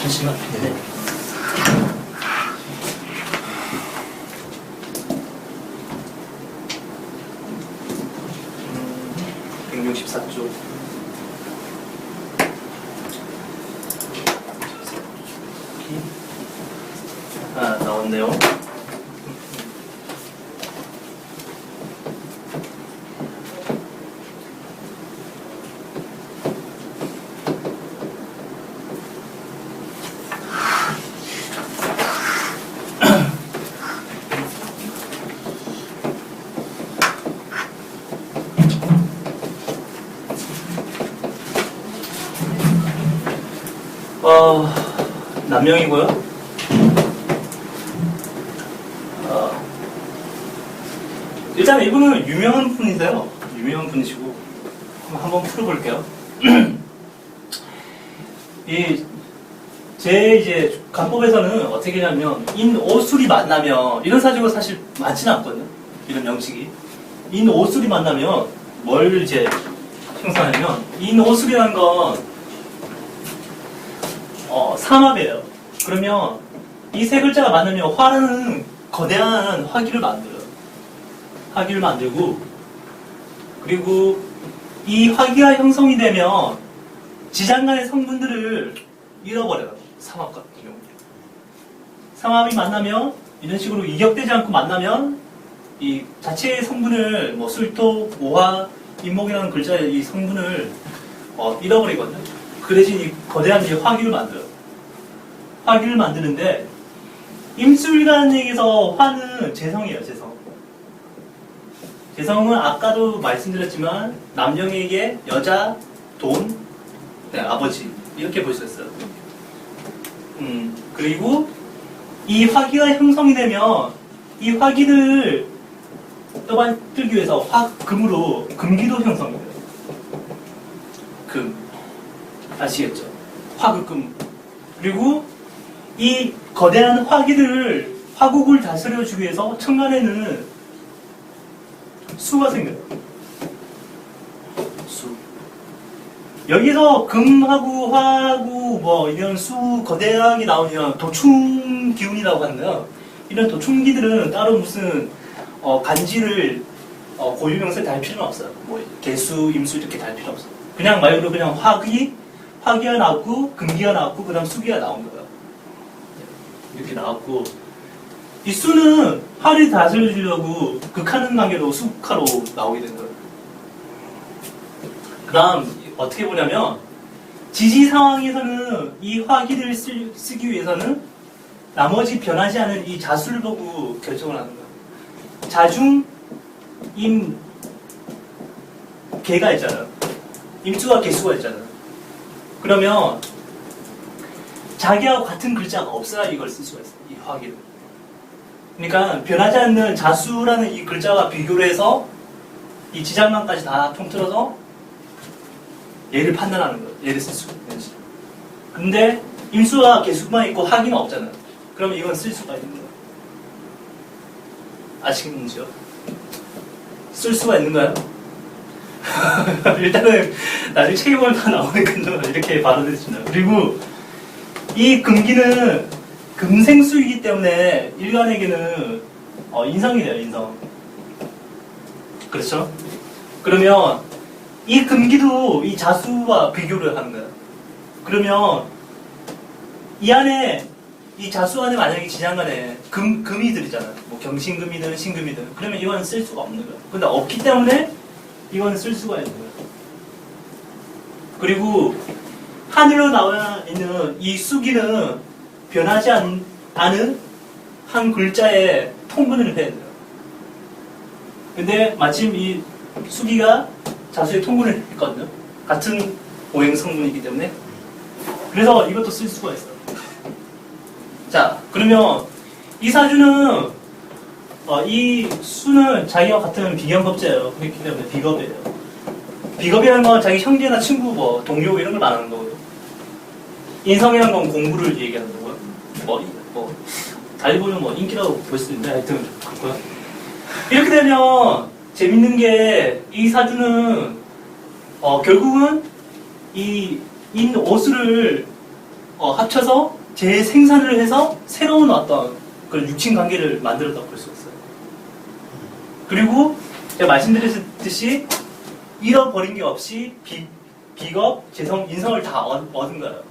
잠시만. 네네. 음, 164쪽. 아, 나왔네요. 어, 남명이고요. 어, 일단 이분은 유명한 분이세요. 유명한 분이시고 한번, 풀어볼게요. 이, 제 이제 간법에서는 어떻게 하냐면 인 오술이 만나면 이런 사주가 사실 많지는 않거든요. 이런 명식이 인 오술이 만나면 뭘 이제 형성하냐면 인 오술이라는 건 어, 삼합이에요. 그러면 이 세 글자가 많으면 화는 거대한 화기를 만들어요. 화기를 만들고 그리고 이 화기가 형성이 되면 지장간의 성분들을 잃어버려요. 삼합 같은 경우. 삼합이 만나면 이런 식으로 이격되지 않고 만나면 이 자체의 성분을 뭐 술토, 오화, 인목이라는 글자의 이 성분을 어, 잃어버리거든요. 그 대신 이 거대한 이 화기를 만들어요. 화기를 만드는데 임술이라는 얘기에서 화는 재성이에요, 재성. 재성은 아까도 말씀드렸지만 남녀에게 여자, 돈, 네, 아버지 이렇게 볼 수 있어요. 음, 그리고 이 화기가 형성이 되면 이 화기를 떠받들기 위해서 화금으로 금기도 형성이 돼요. 금. 아시겠죠? 화극금. 그리고 이 거대한 화기를 화국을 다스려주기 위해서 천간에는 수가 생겨요. 수. 여기서 금하고 화하고 뭐 이런 수 거대하게 나오면 도충 기운이라고 하는데요. 이런 도충기들은 따로 무슨 어, 간지를 어, 고유명사에 달 필요는 없어요. 뭐 개수, 임수 이렇게 달 필요 없어요. 그냥 말 그대로 그냥 화기, 화기가 나왔고 금기가 나왔고 그 다음 수기가 나온 거예요. 이렇게 나왔고 이 수는 화를 다스려주려고 극하는 관계로 수카로 나오게 된 거예요. 그 다음 어떻게 보냐면 지지 상황에서는 이 화기를 쓰, 쓰기 위해서는 나머지 변하지 않은 이 자수를 보고 결정을 하는 거예요. 자중, 임, 개가 있잖아요. 임수와 개수가 있잖아요. 그러면 자기하고 같은 글자가 없어야 이걸 쓸 수가 있어요. 이 화기를. 그러니까 변하지 않는 자수라는 이 글자와 비교를 해서 이 지장만까지 다 통틀어서 얘를 판단하는 거예요. 얘를 쓸 수가 있는 시 근데 임수와 개수만 있고 화기는 없잖아요. 그러면 이건 쓸 수가 있는 거예요. 아시겠는지요? 쓸 수가 있는가요? 일단은 나중에 책에 보면 다 나오니까 이렇게 받아들여주나요 그리고 이 금기는 금생수이기 때문에 일간에게는 어, 인성이 돼요, 인성. 그렇죠? 그러면 이 금기도 이 자수와 비교를 하는 거예요. 그러면 이 안에 이 자수 안에 만약에 지장간에 금, 금이 들이잖아요. 뭐 경신금이든 신금이든. 그러면 이거는 쓸 수가 없는 거예요. 근데 없기 때문에 이거는 쓸 수가 있는 거예요. 그리고 하늘로 나와 있는 이 수기는 변하지 않, 않은 한 글자에 통분을 해야 돼요. 근데 마침 이 수기가 자수에 통분을 했거든요. 같은 오행 성분이기 때문에. 그래서 이것도 쓸 수가 있어요. 자, 그러면 이 사주는 어, 이 수는 자기와 같은 비견법제예요. 그렇기 때문에 비겁이에요. 비겁이라는 건 자기 형제나 친구, 뭐 동료 이런 걸 말하는 거고요. 인성이라는 건 공부를 얘기하는 거고요. 뭐, 뭐 달리 보면 뭐 인기라고 볼 수도 있는데 하여튼 그렇고요. 이렇게 되면 재밌는 게 이 사주는 어, 결국은 이 인 오수를 어, 합쳐서 재생산을 해서 새로운 어떤 그런 육친 관계를 만들었다고 볼 수 있어요. 그리고 제가 말씀드렸듯이 잃어버린 게 없이 비, 비겁, 재성, 인성을 다 얻, 얻은 거예요.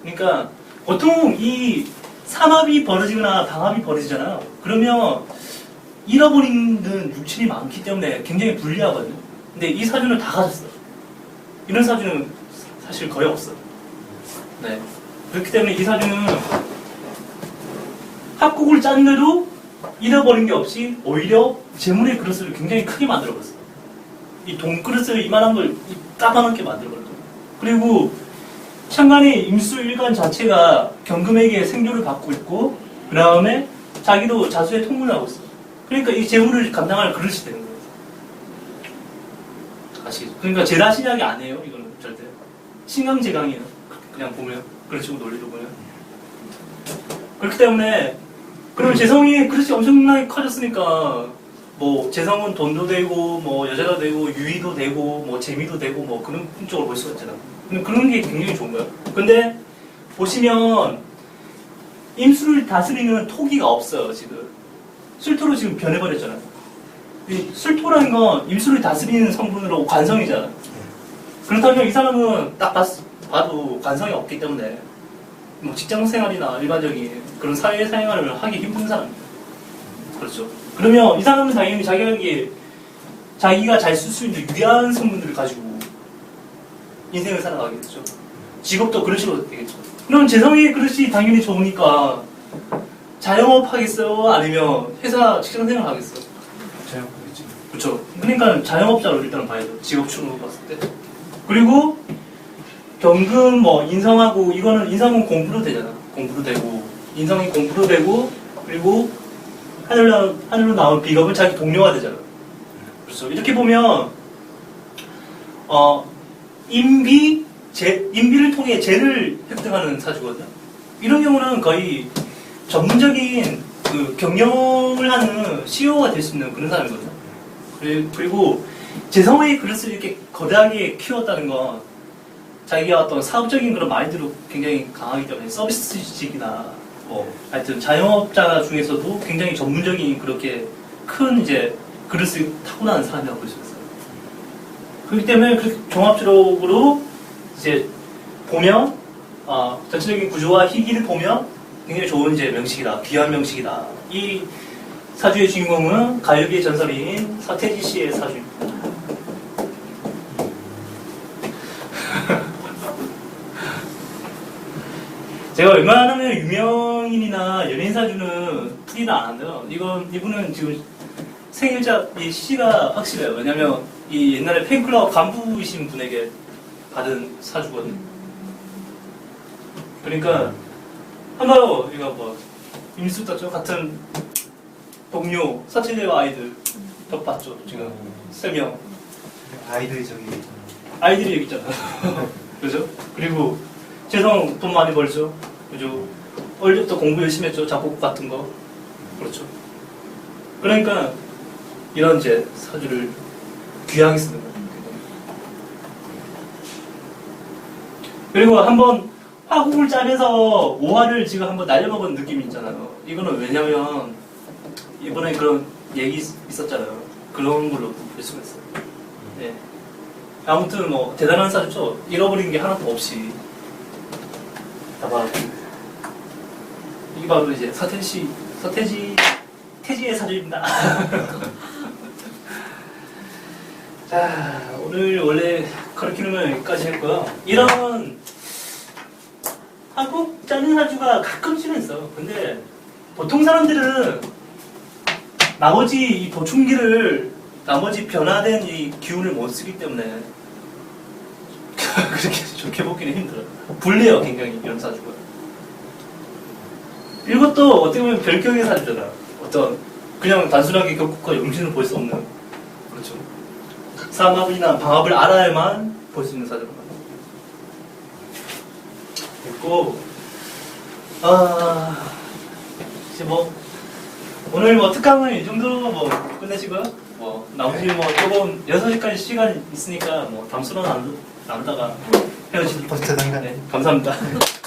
그러니까 보통 이 삼합이 벌어지거나 방합이 벌어지잖아요. 그러면 잃어버리는 육친이 많기 때문에 굉장히 불리하거든요. 근데 이 사주는 다 가졌어요. 이런 사주는 사실 거의 없어요. 네. 그렇기 때문에 이 사주는 합국을 짰는데도 잃어버린 게 없이 오히려 재물의 그릇을 굉장히 크게 만들어봤어요. 이 돈그릇을 이만한 걸 따만하게 만들어버렸죠. 그리고 창간의 임수 일간 자체가 경금에게 생조를 받고 있고 그 다음에 자기도 자수에 통문을 하고 있어요. 그러니까 이 재물을 감당할 그릇이 되는 거예요. 아시겠죠? 그러니까 제다 신약이 아니에요. 이거는 절대. 신강제강이에요. 그냥 보면 그런 식으로 논리로 보면. 그렇기 때문에 그럼 재성이 그릇이 엄청나게 커졌으니까 뭐 재성은 돈도 되고 뭐 여자도 되고 유의도 되고 뭐 재미도 되고 뭐 그런 쪽으로 볼 수가 있잖아. 근데 그런 게 굉장히 좋은 거예요. 근데 보시면 임수를 다스리는 토기가 없어요 지금. 술토로 지금 변해버렸잖아요. 이 술토라는 건 임수를 다스리는 성분으로 관성이잖아. 그렇다면 이 사람은 딱 봤, 봐도 관성이 없기 때문에 뭐 직장 생활이나 일반적인 그런 사회 생활을 하기 힘든 사람입니다. 그렇죠. 그러면 이 사람은 당연히 자기에게 자기가 잘 쓸 수 있는 유리한 성분들을 가지고 인생을 살아가겠죠. 직업도 그런 식으로 되겠죠. 그럼 재성의 그릇이 당연히 좋으니까 자영업 하겠어요? 아니면 회사 직장 생활 하겠어요? 자영업이지. 그렇죠. 그러니까 자영업자로 일단 봐야죠. 직업 추로 봤을 때. 그리고 경금 뭐 인성하고 이거는 인성은 공부로 되잖아. 공부로 되고 인성이 공부로 되고 그리고 하늘로 하늘로 나온 비겁은 자기 동료가 되잖아. 그렇죠. 이렇게 보면 어 인비 재 인비를 통해 재를 획득하는 사주거든요. 이런 경우는 거의 전문적인 그 경영을 하는 CEO가 될 수 있는 그런 사람이거든요. 그리- 그리고 재성의 그릇을 이렇게 거대하게 키웠다는 건 자기가 어떤 사업적인 그런 마인드로 굉장히 강하기 때문에 서비스직이나 뭐 하여튼 자영업자 중에서도 굉장히 전문적인 그렇게 큰 이제 그릇을 타고나는 사람이라고 볼 수 있어요. 그렇기 때문에 그렇게 종합적으로 이제 보면 어, 전체적인 구조와 희기를 보면 굉장히 좋은 이제 명식이다, 귀한 명식이다. 이 사주의 주인공은 가요계의 전설인 서태지 씨의 사주입니다. 제가 웬만하면 유명인이나 연예인 사주는 풀이를 안 한대요. 이건 이분은 지금 생일자 이 시가 확실해요. 왜냐면 이 옛날에 팬클럽 간부이신 분에게 받은 사주거든요. 그러니까 한번 이거 뭐 임수 떴죠 같은 동료 사체제와 아이들 덕봤죠 지금 세 명 아이들이 저기 아이들이 여기 있잖아. 그죠? 그리고 재성 돈 많이 벌죠. 그죠? 어릴 때부터 공부 열심히 했죠. 작곡 같은 거. 그렇죠. 그러니까 이런 이제 사주를 귀하게 쓰는 거예요. 그리고 한번 화국을 짜면서 오화를 지금 한번 날려먹은 느낌이 있잖아요. 이거는 왜냐면 이번에 그런 얘기 있- 있었잖아요. 그런 걸로 볼 수가 있어요. 네. 아무튼 뭐 대단한 사주죠. 잃어버린 게 하나도 없이 다봐 이게 바로 이제 서태지 서태지 태지의 사주입니다. 자 오늘 원래 커리큘럼은 여기까지 했고요. 이런 한국 짜는 사주가 가끔씩은 있어. 근데 보통 사람들은 나머지 이 보충기를 나머지 변화된 이 기운을 못 쓰기 때문에 그렇게 좋게 보기는 힘들어요. 불리해요, 굉장히 이런 사주가. 이것도 어떻게 보면 별격의 사주잖아. 어떤 그냥 단순하게 격국과 용신을 볼 수 없는 그렇죠. 삼합이나 방합을 알아야만 볼 수 있는 사주가 됐고 아 이제 뭐 오늘 뭐 특강은 이 정도로 뭐 끝내시고요. 뭐 나머지 뭐 조금 6시까지 시간 있으니까 뭐 담수로 나누, 나누다가 헤어지도록 버스트 당간 네, 감사합니다.